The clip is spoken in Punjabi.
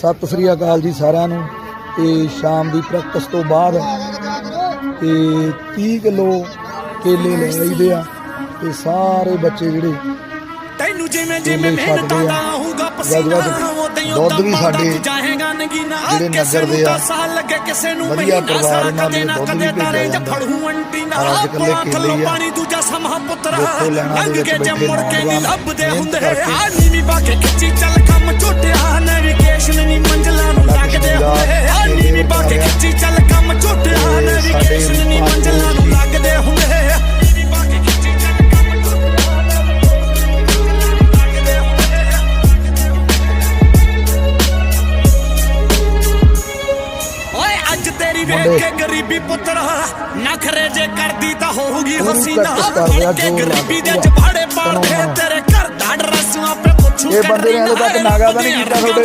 ਸਤਿ ਸ੍ਰੀ ਅਕਾਲ ਜੀ ਸਾਰਿਆਂ ਨੂੰ। ਤੇ ਸ਼ਾਮ ਦੀ ਪ੍ਰੈਕਟਿਸ ਤੋਂ ਬਾਅਦ ਤੇ 30 ਕਿਲੋ ਕੇਲੇ ਲੈ ਆਈਦੇ ਆ ਤੇ ਸਾਰੇ ਬੱਚੇ ਜਿਹੜੇ ਤੈਨੂੰ ਜਿਵੇਂ ਕੇਲੇ ਜਿਵੇਂ ਮਿਹਨਤਾਂ ਦਾ ਆ। ਆਊਗਾ ਜਦ ਪਸੀਨਾ ਦੁੱਧ ਵੀ ਸਾਡੇ ਜਿਹੜੇ ਨਗਰ ਦੇ ਆ, ਵਧੀਆ ਪਰਿਵਾਰ ਕਦੇ ਦੇ ਦੁੱਧ ਵੀ ਕਦੇ ਭੇਜਿਆ ਜਾਂਦਾ। ਪਰ ਅੱਜ ਕੇਲੇ ਹੀ ਆ। ਪਾਣੀ ਦੂਜਾ ਸਮਾ ਪੁੱਤਰਾ। ਵਿੱਚ ਕੇ ਜੇ ਬੈਠੇ ਮੁੜ ਕੇ ਨਹੀਂ ਲੱਭਦੇ ਹੁੰਦੇ। ਆ ਨੀਵੀਂ ਪਾ ਤੇਰੀ ਵੇਖ। ਕੇ ਗਰੀਬੀ ਪੁੱਤਰਾ ਨਖਰੇ ਜੇ ਕਰਦੀ ਤਾਂ ਹੋਊਗੀ ਹਸੀਨਾ ਕੇ ਲਾ ਗਰੀਬੀ ਦੇ। ਜਬਾੜੇ ਪਾੜਦੇ। ਤੇਰੇ ਘਰ ਦਾ ਐਡਰੈਸ ਆਪੇ ਪੁੱਛੂ ਇਹ ਬੰਦੇ ਨੇ ਹਲੇ ਤੱਕ ਨਾਗਾ ਤਾਂ ਨਹੀਂ ਕੀਤਾ ਤੁਹਾਡੇ